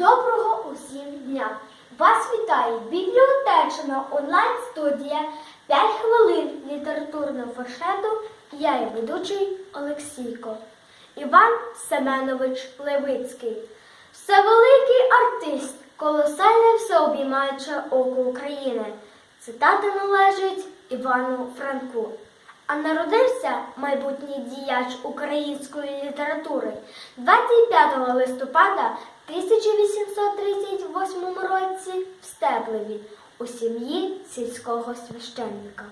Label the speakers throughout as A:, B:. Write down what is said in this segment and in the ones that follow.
A: Доброго усім дня! Вас вітає бібліотечна онлайн-студія 5 хвилин літературного фаршету. Я і ведучий Олексійко. Іван Семенович Левицький. Всевеликий артист, колосальне всеобіймаюче око України. Цитата належить Івану Франку. А народився майбутній діяч української літератури 25 листопада 1838 році в Стеблеві у сім'ї сільського священника.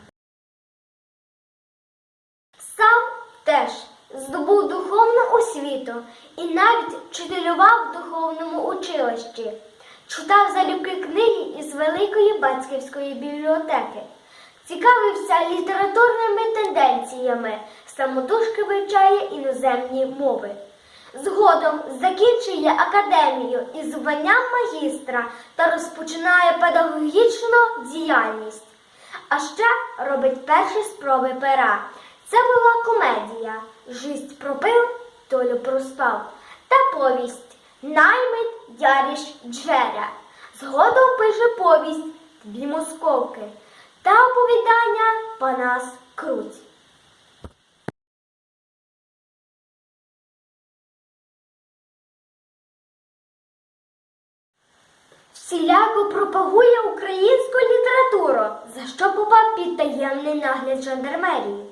A: Сам теж здобув духовну освіту і навіть вчителював в духовному училищі. Читав залюбки книги із Великої Батьківської бібліотеки. Цікавився літературними тенденціями, самотужки вивчає іноземні мови. Згодом закінчує академію із званням магістра та розпочинає педагогічну діяльність. А ще робить перші спроби пера. Це була комедія Жисть пропив, долю проспав та повість Наймит Яріш Джеря. Згодом пише повість Дві московки та оповідання Панас Круть. Всіляко пропагує українську літературу, за що попав під таємний нагляд жандармерії.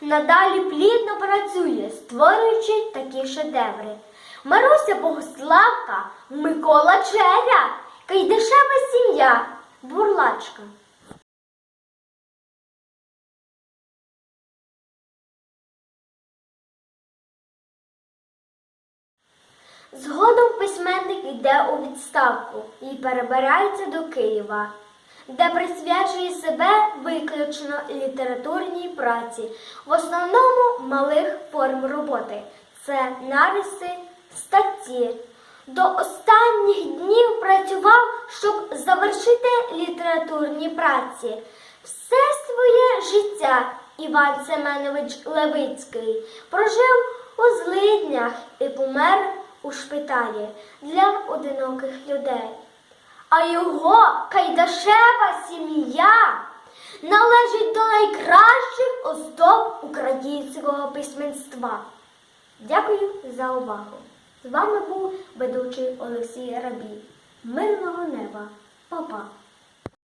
A: Надалі плідно працює, створюючи такі шедеври. Маруся Богославка, Микола Черя, Кайдашева сім'я, Бурлачка. Згодом письменник йде у відставку і перебирається до Києва, де присвячує себе виключно літературній праці, в основному малих форм роботи. Це нариси, статті. До останніх днів працював, щоб завершити літературні праці. Все своє життя Іван Семенович Левицький прожив у злиднях і помер у шпиталі для одиноких людей. А його Кайдашева сім'я належить до найкращих оздоб українського письменства. Дякую за увагу. З вами був ведучий Олексій Рабій. Мирного неба, Па-па!